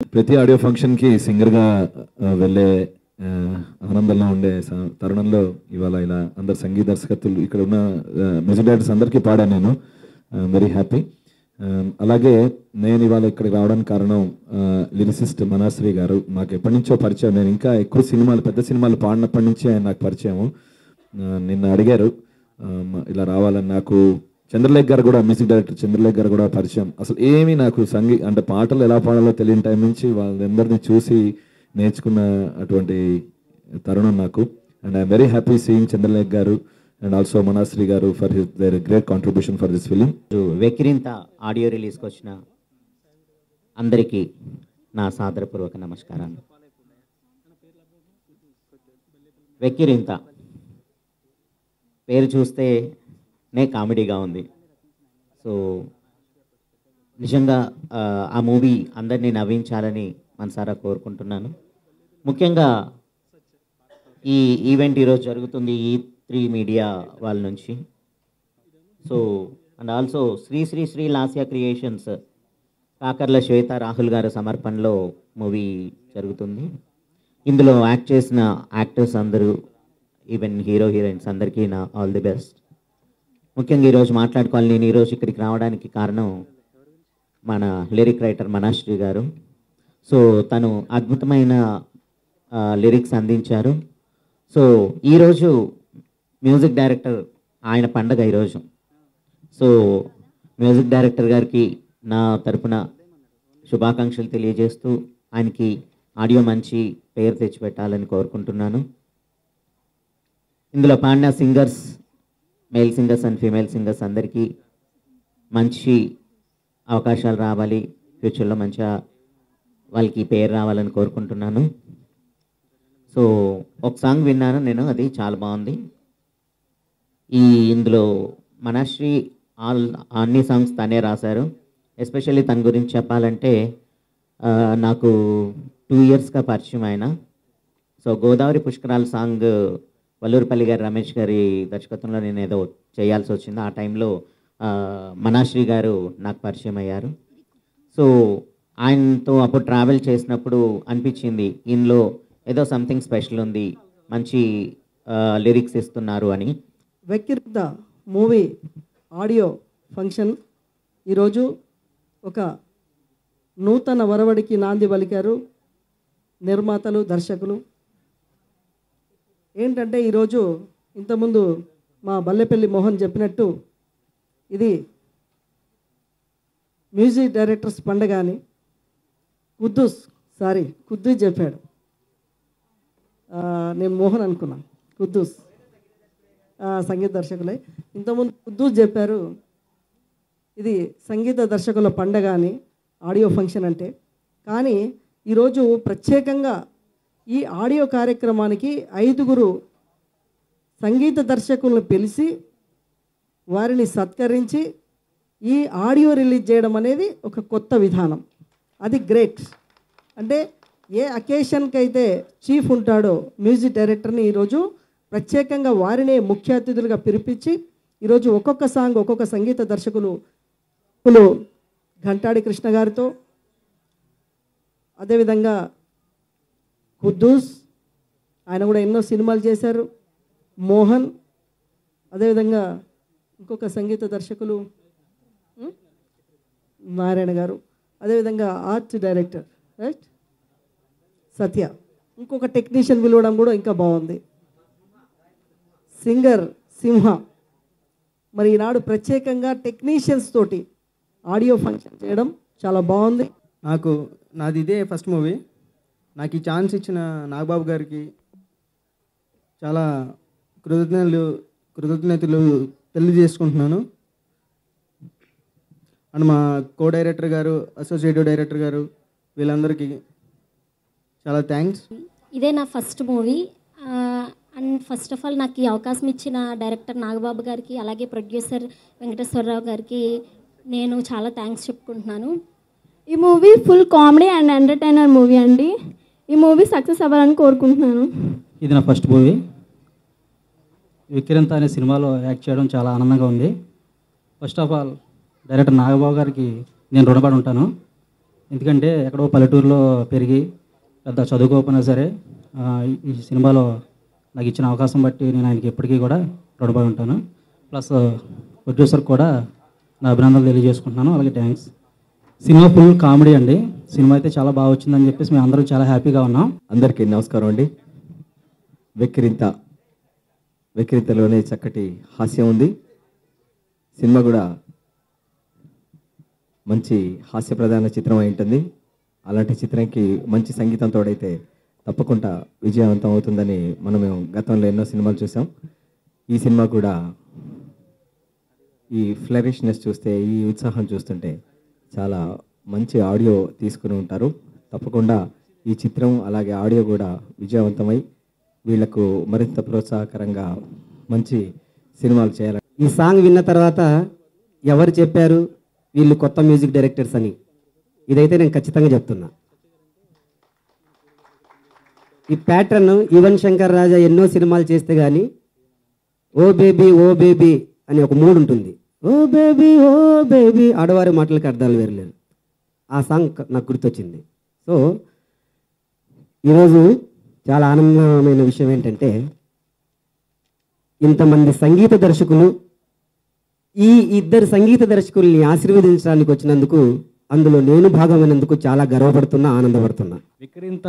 ప్రతి ఆడియో ఫంక్షన్కి సింగర్గా వెళ్ళే ఆనందంలో ఉండే తరుణంలో ఇవాళ ఇలా అందరు సంగీత దర్శకత్తులు ఇక్కడ ఉన్న మ్యూజిక్ డైరెక్టర్స్ అందరికీ పాడాను నేను. వెరీ హ్యాపీ అలాగే నేను ఇవాళ ఇక్కడికి రావడానికి కారణం లిరిసిస్ట్ మనాశ్రీ గారు. మాకు ఎప్పటి నుంచో పరిచయం. నేను ఇంకా ఎక్కువ సినిమాలు పెద్ద సినిమాలు పాడినప్పటి నుంచి ఆయన నాకు పరిచయం నిన్న అడిగారు ఇలా రావాలని నాకు చంద్రలేఖ్ గారు కూడా మ్యూజిక్ డైరెక్టర్ చంద్రలేఖ్ గారు కూడా పరిచయం. అసలు ఏమీ నాకు సంగీ అంటే పాటలు ఎలా పాడాలో తెలియని టైం నుంచి వాళ్ళందరినీ చూసి నేర్చుకున్న అటువంటి తరుణం నాకు. And I'm very happy seeing Chandralekh గారు అండ్ ఆల్సో మనాశ్రీ గారు for his their great contribution for this film వెకిరింత audio రిలీజ్కి వచ్చిన అందరికీ నా సాదరపూర్వక నమస్కారాలు. వెకిరింత పేరు చూస్తే నే కామెడీగా ఉంది. సో నిజంగా ఆ, మూవీ అందరినీ నవ్వించాలని మనసారా కోరుకుంటున్నాను. ముఖ్యంగా ఈ ఈవెంట్ ఈరోజు జరుగుతుంది ఈ త్రీ మీడియా వాళ్ళ నుంచి. So and also Sri Sri Sri Lasya creations Kakarla Swetha Rahul గారి సమర్పణలో మూవీ జరుగుతుంది. ఇందులో యాక్ట్ చేసిన యాక్టర్స్ అందరూ ఈవెన్ హీరో హీరోయిన్స్ అందరికీ నా ఆల్ ది బెస్ట్. ముఖ్యంగా ఈరోజు మాట్లాడుకోవాలి. నేను ఈరోజు ఇక్కడికి రావడానికి కారణం మన లిరిక్ రైటర్ మనాశ్రీ గారు. సో తను అద్భుతమైన లిరిక్స్ అందించారు. సో ఈరోజు మ్యూజిక్ డైరెక్టర్ ఆయన పండగ ఈరోజు సో మ్యూజిక్ డైరెక్టర్ గారికి నా తరపున శుభాకాంక్షలు తెలియజేస్తూ ఆయనకి ఆడియో మంచి పేరు తెచ్చిపెట్టాలని కోరుకుంటున్నాను. ఇందులో పాడిన singers male singers and female singers అందరికీ మంచి అవకాశాలు రావాలి. ఫ్యూచర్లో మంచిగా వాళ్ళకి పేరు రావాలని కోరుకుంటున్నాను. సో ఒక సాంగ్ విన్నాను నేను అది చాలా బాగుంది. ఈ ఇందులో మనశ్రీ ఆల్ అన్ని సాంగ్స్ తనే రాశారు. ఎస్పెషల్లీ తన గురించి చెప్పాలంటే నాకు టూ ఇయర్స్గా పరిచయం ఆయన సో గోదావరి పుష్కరాల సాంగ్ వల్లూరుపల్లి గారి రమేష్ గారి దర్శకత్వంలో నేను ఏదో చేయాల్సి వచ్చింది ఆ టైంలో మనాశ్రీ గారు నాకు పరిచయం అయ్యారు. సో ఆయనతో అప్పుడు ట్రావెల్ చేసినప్పుడు అనిపించింది ఇందులో ఏదో సంథింగ్ స్పెషల్ ఉంది మంచి లిరిక్స్ ఇస్తున్నారు అని. వెక్కిరిద్ద మూవీ ఆడియో ఫంక్షన్ ఈరోజు ఒక నూతన వరవడికి నాంది పలికారు నిర్మాతలు దర్శకులు. ఏంటంటే ఈరోజు ఇంతకుముందు మా బల్లెపల్లి మోహన్ చెప్పినట్టు ఇది మ్యూజిక్ డైరెక్టర్స్ పండగ అని కుద్దూస్ సారీ కుద్దూస్ చెప్పాడు. నేను మోహన్ అనుకున్నా కుద్దూస్ సంగీత దర్శకులే. ఇంతకుముందు కుద్దూస్ చెప్పారు ఇది సంగీత దర్శకుల పండగ అని ఆడియో ఫంక్షన్ అంటే. కానీ ఈరోజు ప్రత్యేకంగా ఈ ఆడియో కార్యక్రమానికి ఐదుగురు సంగీత దర్శకులను పిలిచి వారిని సత్కరించి ఈ ఆడియో రిలీజ్ చేయడం అనేది ఒక కొత్త విధానం. అది గ్రేట్. అంటే ఏ అకేషన్కి అయితే చీఫ్ ఉంటాడో మ్యూజిక్ డైరెక్టర్ని ఈరోజు ప్రత్యేకంగా వారినే ముఖ్య అతిథులుగా పిలిపించి ఈరోజు ఒక్కొక్క సాంగ్ ఒక్కొక్క సంగీత దర్శకులు ఘంటాడి కృష్ణ గారితో అదేవిధంగా కుద్దూస్ ఆయన కూడా ఎన్నో సినిమాలు చేశారు. మోహన్ అదేవిధంగా ఇంకొక సంగీత దర్శకులు నారాయణ గారు అదేవిధంగా ఆర్ట్ డైరెక్టర్ రైట్? సత్య ఇంకొక టెక్నీషియన్ పిలవడం కూడా ఇంకా బాగుంది. సింగర్ సింహ మరి ఈనాడు ప్రత్యేకంగా టెక్నీషియన్స్ తోటి ఆడియో ఫంక్షన్ చేయడం చాలా బాగుంది. నాకు నాది ఇదే ఫస్ట్ మూవీ. నాకు ఈ ఛాన్స్ ఇచ్చిన నాగబాబు గారికి చాలా కృతజ్ఞతలు కృతజ్ఞతలు తెలియజేసుకుంటున్నాను. అండ్ మా కో డైరెక్టర్ గారు అసోసియేటివ్ డైరెక్టర్ గారు వీళ్ళందరికీ చాలా థ్యాంక్స్. ఇదే నా first movie. And first of all నాకు ఈ అవకాశం ఇచ్చిన డైరెక్టర్ నాగబాబు గారికి అలాగే ప్రొడ్యూసర్ వెంకటేశ్వరరావు గారికి నేను చాలా థ్యాంక్స్ చెప్పుకుంటున్నాను. ఈ movie full comedy and entertainer movie అండి. ఈ మూవీ సక్సెస్ అవ్వాలని కోరుకుంటున్నాను. ఇది నా ఫస్ట్ మూవీ. విక్రంత అనే సినిమాలో యాక్ట్ చేయడం చాలా ఆనందంగా ఉంది. First of all director Nagababu గారికి నేను రుణపడి ఉంటాను. ఎందుకంటే ఎక్కడో పల్లెటూరులో పెరిగి పెద్ద చదువుకోకపోయినా సరే ఈ- ఈ సినిమాలో నాకు ఇచ్చిన అవకాశం బట్టి నేను ఆయనకి ఎప్పటికీ కూడా రుణపడి ఉంటాను. ప్లస్ ప్రొడ్యూసర్ కూడా నా అభినందనలు తెలియజేసుకుంటున్నాను. అలాగే థ్యాంక్స్ సినిమా ఫుల్ కామెడీ అండి. సినిమా అయితే చాలా బాగా వచ్చిందని చెప్పేసి మేము అందరం చాలా హ్యాపీగా ఉన్నాం. అందరికీ నమస్కారం అండి. వెక్కిరింత వెక్కిరింతలోనే చక్కటి హాస్యం ఉంది. సినిమా కూడా మంచి హాస్య ప్రధాన చిత్రం అయి ఉంటుంది. అలాంటి చిత్రానికి మంచి సంగీతం తోడైతే తప్పకుండా విజయవంతం అవుతుందని మనం గతంలో ఎన్నో సినిమాలు చూసాం. ఈ సినిమా కూడా ఈ ఫ్లరిష్నెస్ చూస్తే ఈ ఉత్సాహం చూస్తుంటే చాలా మంచి ఆడియో తీసుకుని ఉంటారు. తప్పకుండా ఈ చిత్రం అలాగే ఆడియో కూడా విజయవంతమై వీళ్ళకు మరింత ప్రోత్సాహకరంగా మంచి సినిమాలు చేయాలని. ఈ సాంగ్ విన్న తర్వాత ఎవరు చెప్పారు? వీళ్ళు కొత్త మ్యూజిక్ డైరెక్టర్స్ అని. ఇదైతే నేను ఖచ్చితంగా చెప్తున్నా. ఈ ప్యాటర్న్ యువన్ శంకర్ రాజా ఎన్నో సినిమాలు చేస్తే కానీ ఓ బేబీ ఓ బేబీ అని ఒక మూడ్ ఉంటుంది. ఓ బేబీ ఓ బేబీ ఆడవారి మాటలకు అర్థాలు వేరలేదు ఆ సాంగ్ నాకు గుర్తొచ్చింది. సో ఈరోజు చాలా ఆనందమైన విషయం ఏంటంటే ఇంతమంది సంగీత దర్శకులు ఈ ఇద్దరు సంగీత దర్శకుల్ని ఆశీర్వదించడానికి వచ్చినందుకు అందులో నేను భాగమైనందుకు చాలా గర్వపడుతున్నా ఆనందపడుతున్నా. విక్రింత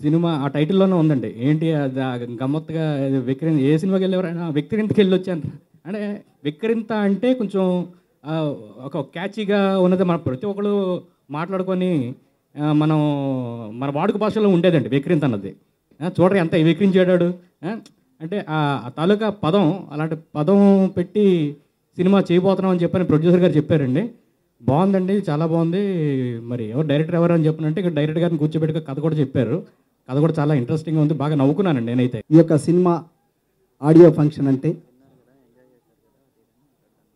సినిమా ఆ టైటిల్లోనే ఉందండి. ఏంటి అది గమ్మత్తుగా ఇది విక్రింత ఏ సినిమాకి వెళ్ళేవారైనా విక్రింతకి వెళ్ళి వచ్చాను అంటే విక్రింత అంటే కొంచెం ఒక క్యాచీగా ఉన్నది మన ప్రతి ఒక్కరు మాట్లాడుకొని మనం మన వాడుక భాషలో ఉండేదండి విక్రింత అన్నది. చూడరు ఎంత విక్రించాడాడు. అంటే ఆ ఆ తాలూకా పదం అలాంటి పదం పెట్టి సినిమా చేయబోతున్నాం అని చెప్పని ప్రొడ్యూసర్ గారు చెప్పారండి. బాగుందండి చాలా బాగుంది. మరి ఎవరు డైరెక్టర్ ఎవరు అని చెప్పినంటే ఇక్కడ డైరెక్టర్ గారిని కూర్చోబెట్టుక కథ కూడా చెప్పారు. కథ కూడా చాలా ఇంట్రెస్టింగ్గా ఉంది బాగా నవ్వుకున్నానండి నేనైతే. ఈ యొక్క సినిమా ఆడియో ఫంక్షన్ అంటే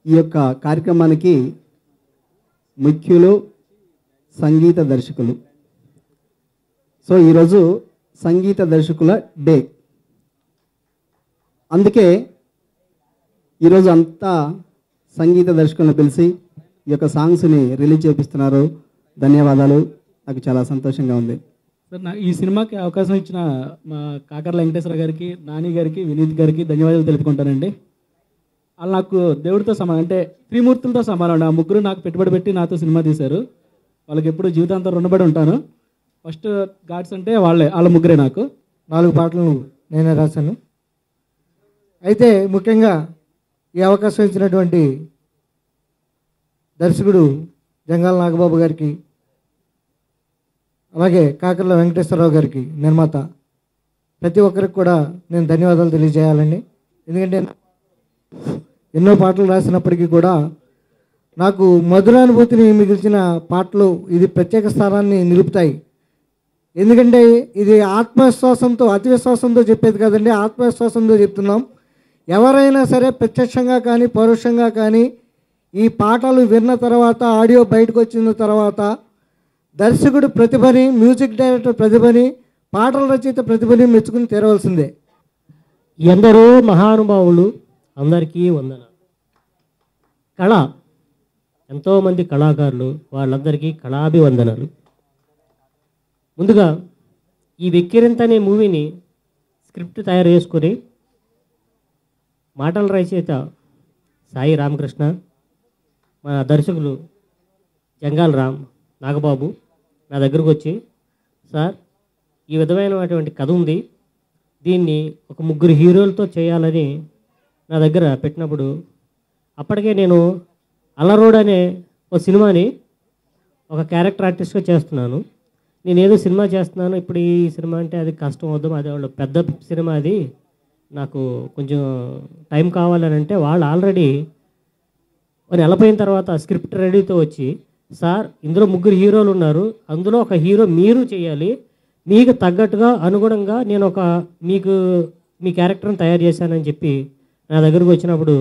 ఈ యొక్క కార్యక్రమానికి ముఖ్యులు సంగీత దర్శకులు. సో ఈరోజు సంగీత దర్శకుల డే. అందుకే ఈరోజు అంతా సంగీత దర్శకులను పిలిచి ఈ యొక్క సాంగ్స్ని రిలీజ్ చేపిస్తున్నారు. ధన్యవాదాలు. నాకు చాలా సంతోషంగా ఉంది. సార్ నా ఈ సినిమాకి అవకాశం ఇచ్చిన మా కాకర్ వెంకటేశ్వర గారికి నాని గారికి వినీత్ గారికి ధన్యవాదాలు తెలుపుకుంటానండి. వాళ్ళు నాకు దేవుడితో సమానం అంటే త్రిమూర్తులతో సమానం ఆ ముగ్గురు నాకు పెట్టుబడి పెట్టి నాతో సినిమా తీశారు. వాళ్ళకి ఎప్పుడు జీవితాంతం రుణపడి ఉంటాను. ఫస్ట్ గాడ్స్ అంటే వాళ్ళే వాళ్ళ ముగ్గురే నాకు. నాలుగు పాటలను నేనే రాశాను. అయితే ముఖ్యంగా ఈ అవకాశం ఇచ్చినటువంటి దర్శకుడు జంగాల నాగబాబు గారికి అలాగే కాకర్ల వెంకటేశ్వరరావు గారికి నిర్మాత ప్రతి ఒక్కరికి కూడా నేను ధన్యవాదాలు తెలియజేయాలండి. ఎందుకంటే ఎన్నో పాటలు రాసినప్పటికీ కూడా నాకు మధురానుభూతిని మిగిల్చిన పాటలు ఇది ప్రత్యేక స్థానాన్ని నిలుపుతాయి. ఎందుకంటే ఇది ఆత్మవిశ్వాసంతో అతి విశ్వాసంతో చెప్పేది కదండి ఆత్మవిశ్వాసంతో చెప్తున్నాం. ఎవరైనా సరే ప్రత్యక్షంగా కానీ పరోక్షంగా కానీ ఈ పాటలు విన్న తర్వాత ఆడియో బయటకు వచ్చిన తర్వాత దర్శకుడు ప్రతిభని మ్యూజిక్ డైరెక్టర్ ప్రతిభని పాటల రచయిత ప్రతిభని మెచ్చుకుని తీరవలసిందే. ఎందరో మహానుభావులు అందరికీ వందన కళ ఎంతోమంది కళాకారులు వాళ్ళందరికీ కళాభివందనలు. ముందుగా ఈ వెక్కిరింత అనే మూవీని స్క్రిప్ట్ తయారు చేసుకొని మాటల రచయిత సాయి రామకృష్ణ మన దర్శకులు జంగాల్ రామ్ నాగబాబు నా దగ్గరకు వచ్చి సార్ ఈ విధమైనటువంటి కథ ఉంది. దీన్ని ఒక ముగ్గురు హీరోలతో చేయాలని నా దగ్గర పెట్టినప్పుడు అప్పటికే నేను అలరోడ్ అనే ఒక సినిమాని ఒక క్యారెక్టర్ ఆర్టిస్ట్గా చేస్తున్నాను. నేను ఏదో సినిమా చేస్తున్నాను. ఇప్పుడు ఈ సినిమా అంటే అది కష్టం అవుదాం అది వాళ్ళు పెద్ద సినిమా అది. నాకు కొంచెం టైం కావాలని అంటే వాళ్ళు ఆల్రెడీ నెలపోయిన తర్వాత స్క్రిప్ట్ రెడీతో వచ్చి సార్ ఇందులో ముగ్గురు హీరోలు ఉన్నారు. అందులో ఒక హీరో మీరు చేయాలి. మీకు తగ్గట్టుగా అనుగుణంగా నేను ఒక మీకు మీ క్యారెక్టర్ని తయారు చేశానని చెప్పి నా దగ్గరకు వచ్చినప్పుడు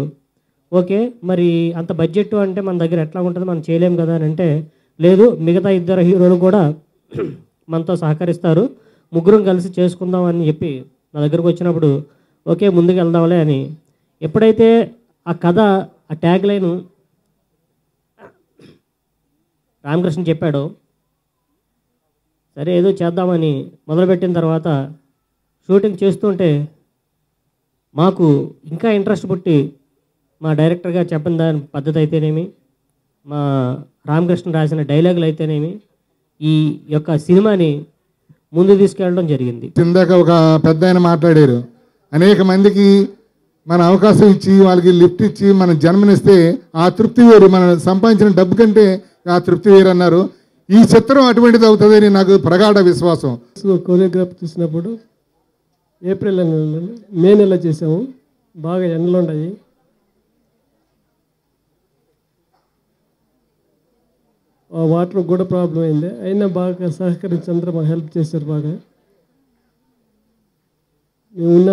ఓకే మరి అంత బడ్జెట్ అంటే మన దగ్గర ఎట్లా ఉంటుంది మనం చేయలేం కదా అని అంటే లేదు మిగతా ఇద్దరు హీరోలు కూడా మనతో సహకరిస్తారు ముగ్గురం కలిసి చేసుకుందాం అని చెప్పి నా దగ్గరకు వచ్చినప్పుడు ఓకే ముందుకు వెళ్దాంలే అని. ఎప్పుడైతే ఆ కథ ఆ ట్యాగ్ లైన్ రామకృష్ణ చెప్పాడో సరే ఏదో చేద్దామని మొదలుపెట్టిన తర్వాత షూటింగ్ చేస్తుంటే మాకు ఇంకా ఇంట్రెస్ట్ పుట్టి మా డైరెక్టర్ గారు చెప్పిన దాని పద్ధతి అయితేనేమి మా రామకృష్ణ రాసిన డైలాగులు అయితేనేమి ఈ యొక్క సినిమాని ముందు తీసుకెళ్ళడం జరిగింది. ఇందాక ఒక పెద్ద ఆయన మాట్లాడారు. అనేక మందికి మన అవకాశం ఇచ్చి వాళ్ళకి లిఫ్ట్ ఇచ్చి మనం జన్మనిస్తే ఆ తృప్తి వేరు. మనం సంపాదించిన డబ్బు కంటే ఆ తృప్తి వేరు అన్నారు ఈ చిత్రం అటువంటిది అవుతుందని నాకు ప్రగాఢ విశ్వాసం. సో కోరియోగ్రాఫ్ చూసినప్పుడు ఏప్రిల్ నెలలో మే నెల చేసాము బాగా ఎండలు ఉన్నాయి. ఆ వాటర్ కూడా ప్రాబ్లం అయింది. అయినా బాగా సహకరించి అందరూ మాకు హెల్ప్ చేశారు బాగా. మేము ఉన్న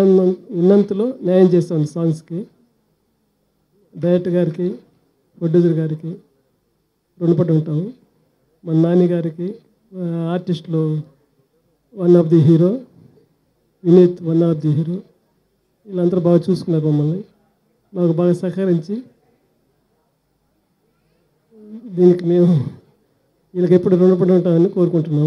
ఉన్నంతలో న్యాయం చేస్తాం సాంగ్స్కి. డైరెక్టర్ గారికి ప్రొడ్యూసర్ గారికి రుణపడి ఉంటాము. మన నాన్నగారికి ఆర్టిస్టులు one of the hero. Vineeth one of the hero వీళ్ళందరూ బాగా చూసుకున్నారు మమ్మల్ని. మాకు బాగా సహకరించి దీనికి మేము వీళ్ళకి ఎప్పుడు రుణపడి ఉంటామని కోరుకుంటున్నాము.